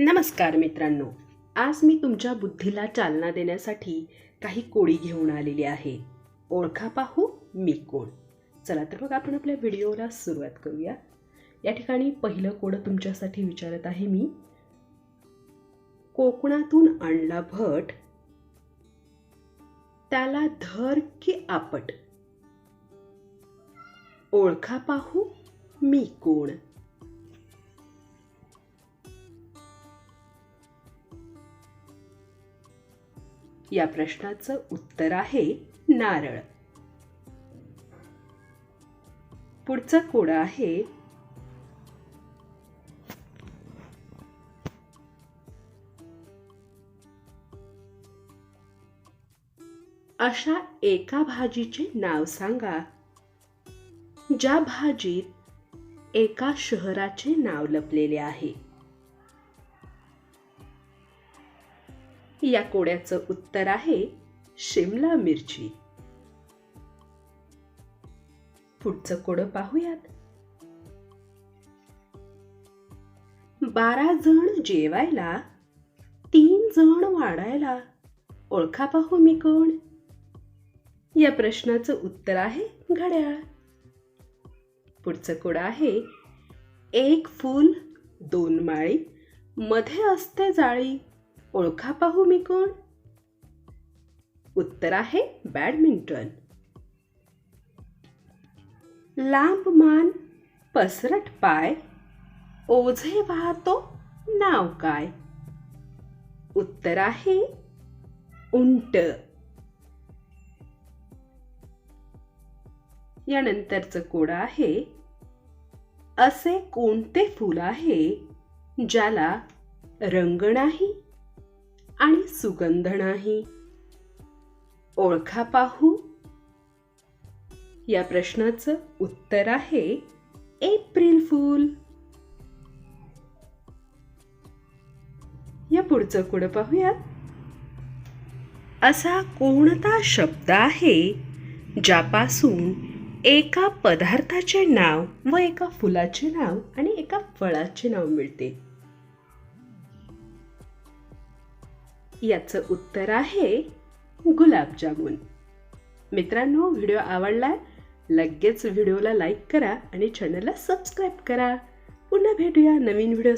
नमस्कार मित्रांनो आज मी तुमच्या बुद्धीला चालना देण्यासाठी काही कोडी घेऊन आलेली आहे. ओळखा पाहू मी कोण. चला तर मग आपण आपल्या व्हिडिओला सुरुवात करूया. या ठिकाणी पहिलं कोडं तुमच्यासाठी विचारत आहे मी. कोकणातून आणला भट त्याला धर की आपट. ओळखा पाहू मी कोण. या प्रश्नाचं उत्तर आहे नारळ. पुढचं कोड आहे अशा एका भाजीचे नाव सांगा ज्या भाजीत एका शहराचे नाव लपलेले आहे. या कोड्याचं उत्तर आहे शिमला मिरची. पुढचं कोडं पाहूयात. बारा जण जेवायला तीन जण वाढायला. ओळखा पाहू मी कोण? या प्रश्नाचं उत्तर आहे घड्याळ. पुढचं कोड आहे एक फूल दोन माळी मध्ये असते जाळी. ओळखा पाहू मी कोण? उत्तर आहे बॅडमिंटन. लांब मान पसरट पाय ओझे वाहतो नाव काय? उत्तर आहे उंट. यानंतरचं कोड आहे असे कोणते फूल आहे ज्याला रंग नाही? आणि सुगंध नाही. ओळखा पाहू. या प्रश्नाचं उत्तर आहे एप्रिल फूल. या पुढचं कुठं पाहूयात? असा कोणता शब्द आहे ज्यापासून एका पदार्थाचे नाव व एका फुलाचे नाव आणि एका फळाचे नाव मिळते? याचं उत्तर आहे गुलाबजामुन. मित्रांनो व्हिडिओ आवडला लगेच व्हिडिओला लाईक करा आणि चॅनलला सबस्क्राईब करा. पुन्हा भेटूया नवीन व्हिडिओ